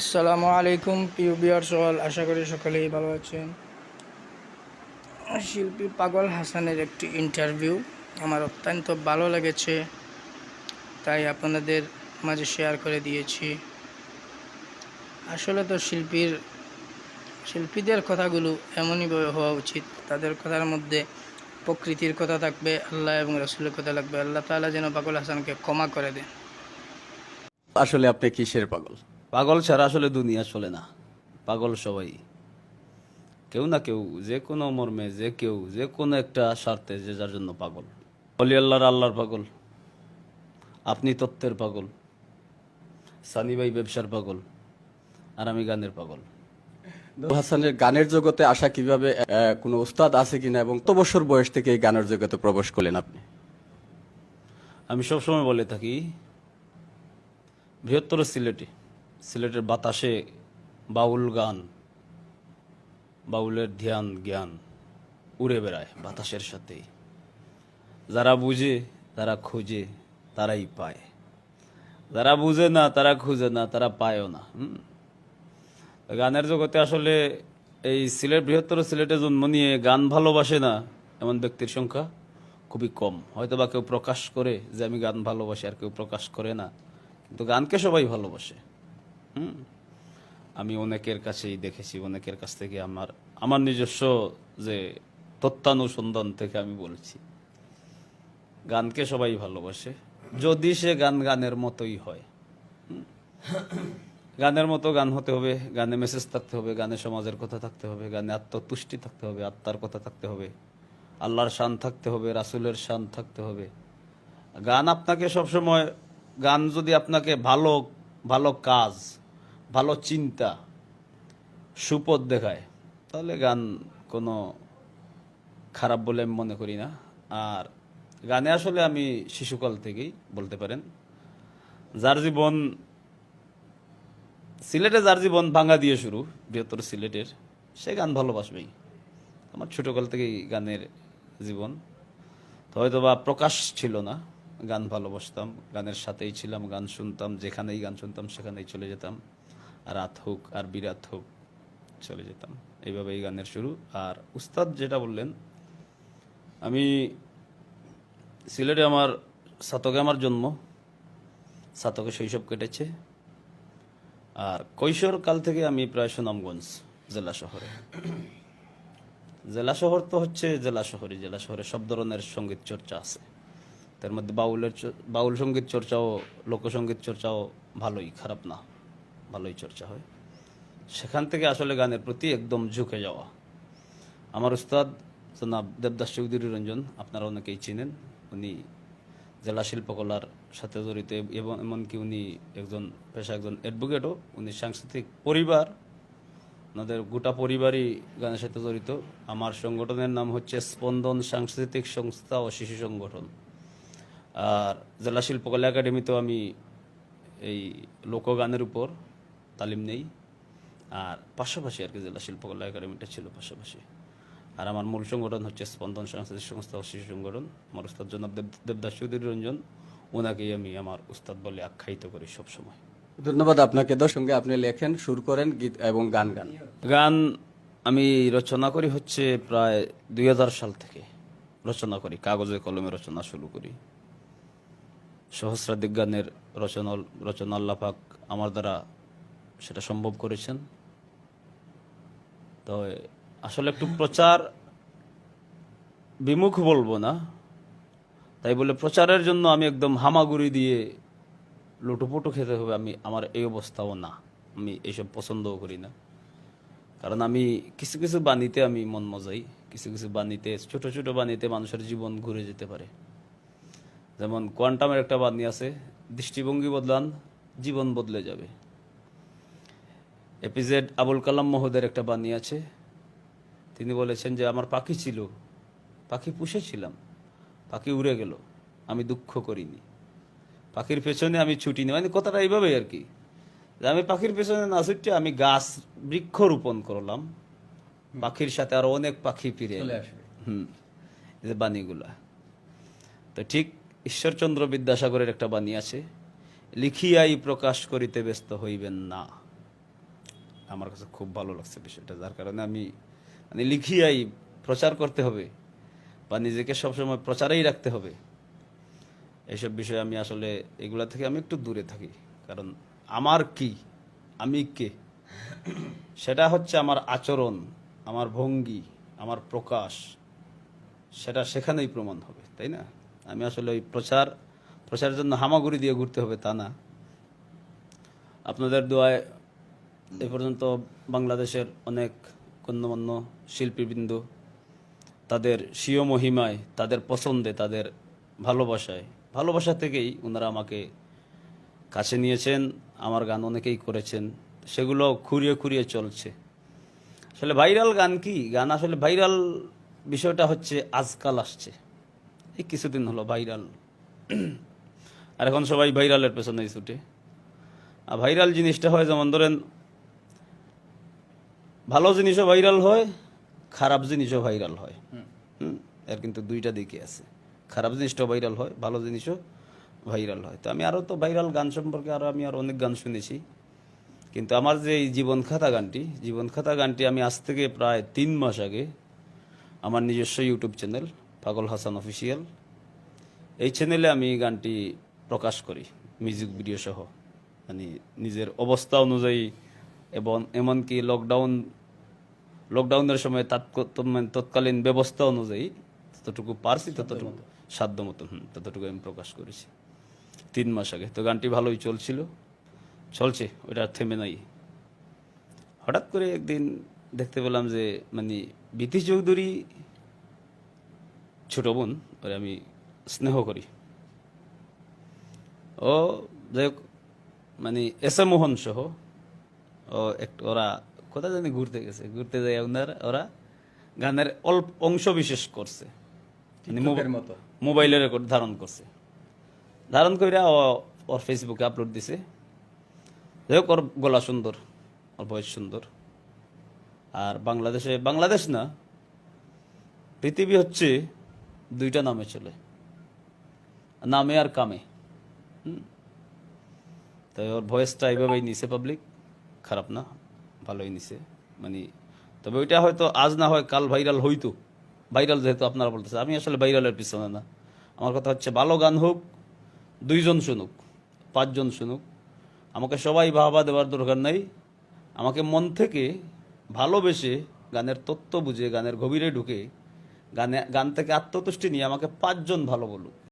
আসসালামু আলাইকুম, প্রিয় বিয়ার সল আশা করি সকলেই ভালো আছেন। শিল্পী পাগল হাসানের একটি ইন্টারভিউ আমার অত্যন্ত ভালো লেগেছে, তাই আপনাদের মাঝে শেয়ার করে দিয়েছি। আসলে তো শিল্পীর, শিল্পীদের কথাগুলো এমনইভাবে হওয়া উচিত। তাদের কথার মধ্যে প্রকৃতির কথা থাকবে, আল্লাহ এবং রসুলের কথা লাগবে। আল্লাহ তাআলা যেন পাগল হাসানকে ক্ষমা করে দেন। আসলে আপনি কিসের পাগল? পাগল ছাড়া আসলে দুনিয়া চলে না। পাগল সবাই। কেউ না কেউ যে কোনো মর্মে যে কেউ যে কোনো একটা স্বার্থে যে যার জন্য পাগল। অলি আল্লাহর আল্লাহর পাগল। আপনি তত্ত্বের পাগল। সানি ভাই ব্যবসার পাগল। আর আমি গানের পাগল। নূর হাসানের গানের জগতে আসা কীভাবে কোনো উস্তাদ আছে কিনা এবং কত বছর বয়স থেকে এই গানের জগতে প্রবেশ করলেন আপনি? আমি সবসময় বলে থাকি বৃহত্তর সিলেটে সিলেটের বাতাসে বাউল গান, বাউলের ধ্যান জ্ঞান উড়ে বেড়ায় বাতাসের সাথেই যারা বুঝে, তারা খোঁজে, তারাই পায়। যারা বুঝে না, তারা খুঁজে না, তারা পায়ও না। গানের জগতে আসলে এই সিলেট, বৃহত্তর সিলেটে জন্ম নিয়ে গান ভালোবাসে না এমন ব্যক্তির সংখ্যা খুবই কম। হয়তো বা কেউ প্রকাশ করে যে আমি গান ভালোবাসি, আর কেউ প্রকাশ করে না। কিন্তু গানকে সবাই ভালোবাসে। হুম। আমি অনেকের কাছেই দেখেছি, অনেকের কাছ থেকে আমার আমার নিজস্ব যে তত্ত্বানুসন্ধান থেকে আমি বলছি। গানকে সবাই ভালোবাসে। যদি সে গান গানের মতোই হয় গানের মতো গান হতে হবে, গানে মেসেজ থাকতে হবে, গানে সমাজের কথা থাকতে হবে, গানে আত্মতুষ্টি থাকতে হবে, আত্মার কথা থাকতে হবে, আল্লাহর শান থাকতে হবে, রাসুলের শান থাকতে হবে। গান আপনাকে সবসময়, গান যদি আপনাকে ভালো ভালো কাজ ভালো চিন্তা, সুপথ দেখায়, তাহলে গান কোনো খারাপ বলে আমি মনে করি না। আর গানে আসলে আমি শিশুকাল থেকেই বলতে পারেন, যার জীবন, সিলেটে যার জীবন ভাঙা দিয়ে শুরু, বৃহত্তর সিলেটের, সে গান ভালোবাসবেই। আমার ছোটোকাল থেকেই গানের জীবন। তো হয়তো বা প্রকাশ ছিল না, গান ভালোবাসতাম, গানের সাথেই ছিলাম, গান শুনতাম, যেখানেই গান শুনতাম, সেখানেই চলে যেতাম। রাত হোক আর বিরাত হোক চলে যেতাম। এইভাবে এই গানের শুরু। আর উস্তাদ যেটা বললেন, আমি সিলেটে আমার সাতকে আমার জন্ম। সাতকে শৈশব কেটেছে। আর কৈশোর কাল থেকে আমি প্রায় সুনামগঞ্জ জেলা শহরে। জেলা শহর তো হচ্ছে জেলা শহরই। জেলা শহরে সব ধরনের সংগীত চর্চা আছে। তার মধ্যে বাউলের বাউল সংগীত চর্চাও, লোকসঙ্গীত চর্চাও ভালোই, খারাপ না। ভালোই চর্চা হয়। সেখান থেকে আসলে গানের প্রতি একদম ঝুঁকে যাওয়া। আমার উস্তাদ জনাব দেবদাস চৌধুরী রঞ্জন, আপনারা অনেকেই চিনেন। উনি জেলা শিল্পকলার সাথে জড়িত এবং এমনকি উনি একজন, পেশা একজন অ্যাডভোকেটও উনি সাংস্কৃতিক পরিবার, ওনাদের গোটা পরিবারই গানের সাথে জড়িত। আমার সংগঠনের নাম হচ্ছে স্পন্দন সাংস্কৃতিক সংস্থা ও শিশু সংগঠন। আর জেলা শিল্পকলা একাডেমিতেও আমি এই লোকগানের উপর তালিম নেই। আর পাশাপাশি আর কি জেলা শিল্পকলা একাডেমিটা ছিল পাশাপাশি। আর আমার মূল সংগঠন হচ্ছে স্পন্দন সাংস্কৃতিক সংস্থা ও শিশু সংগঠন। আমার উস্তাদ জনাব দেব দেবদাস চৌধুরী রঞ্জন ওনাকেই আমি আমার উস্তাদ বলে আখ্যায়িত করি সবসময়। ধন্যবাদ আপনাকে। দর সঙ্গে আপনি লেখেন সুর করেন গীত এবং গান গান। গান আমি রচনা করি হচ্ছে প্রায় দুই হাজার সাল থেকে। রচনা করি কাগজে কলমে রচনা শুরু করি। সহস্রাধিক গানের রচনা রচনা আল্লাপাক আমার দ্বারা সেটা সম্ভব করেছেন। তো আসলে একটু প্রচার বিমুখ বলব না। তাই বলে প্রচারের জন্য আমি একদম হামাগুড়ি দিয়ে লুটোপুটো খেতে হবে, আমি আমার এই অবস্থাও না। আমি এইসব পছন্দও করি না। কারণ আমি কিছু কিছু বাণীতে আমি মন মজাই, কিছু কিছু বাণীতে, ছোট ছোট বাণীতে মানুষের জীবন ঘুরে যেতে পারে। যেমন কোয়ান্টামের একটা বাণী আছে, দৃষ্টিভঙ্গি বদলান, জীবন বদলে যাবে। এপিজেড আবুল কালাম মহোদের একটা বাণী আছে। তিনি বলেছেন যে আমার পাখি ছিল পাখি পুষেছিলাম পাখি উড়ে গেল আমি দুঃখ করিনি। পাখির পেছনে আমি ছুটি ছুটিনি মানে কথাটা এইভাবেই আর কি। যে আমি পাখির পেছনে না ছুটে আমি গাছ বৃক্ষ রোপণ করলাম। পাখির সাথে আরও অনেক পাখি ফিরে এলো। হুম। এই যে বাণীগুলা। তো ঠিক ঈশ্বরচন্দ্র বিদ্যাসাগরের একটা বাণী আছে লিখিয়াই প্রকাশ করিতে ব্যস্ত হইবেন না। আমার কাছে খুব ভালো লাগছে বিষয়টা। যার কারণে আমি মানে লিখিয়াই প্রচার করতে হবে বা নিজেকে সবসময় প্রচারেই রাখতে হবে। এইসব বিষয়ে আমি আসলে এগুলা থেকে আমি একটু দূরে থাকি। কারণ আমার কি? আমি কে? সেটা হচ্ছে আমার আচরণ, আমার ভঙ্গি, আমার প্রকাশ। সেটা সেখানেই প্রমাণ হবে, তাই না? আমি আসলে ওই প্রচার, প্রচারের জন্য হামাগুড়ি দিয়ে ঘুরতে হবে তা না। আপনাদের দোয়ায় এ পর্যন্ত বাংলাদেশের অনেক গণ্যমান্য শিল্পীবৃন্দ তাদের স্বীয় মহিমায়, তাদের পছন্দে, তাদের ভালোবাসায়, ভালোবাসা থেকেই ওনারা আমাকে কাছে নিয়েছেন, আমার গান অনেকেই করেছেন, সেগুলো খুঁড়িয়ে খুঁড়িয়ে চলছে। আসলে ভাইরাল গান কি? গান আসলে ভাইরাল বিষয়টা হচ্ছে আজকাল আসছে। এই কিছুদিন হলো ভাইরাল। আর এখন সবাই ভাইরালের পেছনেই ছুটে। আর ভাইরাল জিনিসটা হয় যেমন ধরেন ভালো জিনিসও ভাইরাল হয় খারাপ জিনিসও ভাইরাল হয়। হুম, এর কিন্তু দুইটা দিকে আছে। খারাপ জিনিসটাও ভাইরাল হয় ভালো জিনিসও ভাইরাল হয়। তো আমি আরও তো ভাইরাল গান সম্পর্কে আরও আমি আর অনেক গান শুনেছি। কিন্তু আমার যে এই জীবন খাতা গানটি জীবন খাতা গানটি আমি আজ থেকে প্রায় তিন মাস আগে আমার নিজস্ব ইউটিউব চ্যানেল পাগল হাসান অফিসিয়াল এই চ্যানেলে আমি গানটি প্রকাশ করি মিউজিক ভিডিও সহ। মানে নিজের অবস্থা অনুযায়ী এবং এমনকি লকডাউন লকডাউনের সময় তাৎক- মানে তৎকালীন ব্যবস্থা অনুযায়ী ততটুকু পারছি ততটুকু সাধ্য মতো হুম, ততটুকু আমি প্রকাশ করেছি। তিন মাস আগে। তো গানটি ভালোই চলছিল। চলছে ওটা থেমে নাই। হঠাৎ করে একদিন দেখতে পেলাম যে মানে বিতি চৌধুরী ছোট বোন ওরে আমি স্নেহ করি। ও যাই হোক মানে এস এ মোহন সহ ও একটু ওরা কোথায় জানি ঘুরতে গেছে। ঘুরতে যায় ওনার ওরা গানের অল্প অংশ বিশেষ করছে। মানে মোবা- মতো। মোবাইলে রেকর্ড ধারণ করছে। ধারণ করে ও ওর ফেসবুকে আপলোড দিছে। যাই হোক ওর গলা সুন্দর ওর ভয়েস সুন্দর। আর বাংলাদেশে বাংলাদেশ না পৃথিবী হচ্ছে দুইটা নামে চলে। নামে আর কামে। তাই ওর ভয়েসটা এইভাবেই নিছে পাবলিক খারাপ না, ভালোই নিছে। মানে তবে ওইটা হয়তো আজ না হয় কাল ভাইরাল হইতো। ভাইরাল যেহেতু আপনারা বলতেছে আমি আসলে ভাইরালের পিছনে না। আমার কথা হচ্ছে, ভালো গান হোক, দুইজন শুনুক, পাঁচজন শুনুক। আমাকে সবাই ভাবা দেওয়ার দরকার নাই। আমাকে মন থেকে ভালোবেসে গানের তত্ত্ব বুঝে, গানের গভীরে ঢুকে, গানে, গান থেকে আত্মতুষ্টি নিয়ে আমাকে পাঁচজন ভালো বলুক।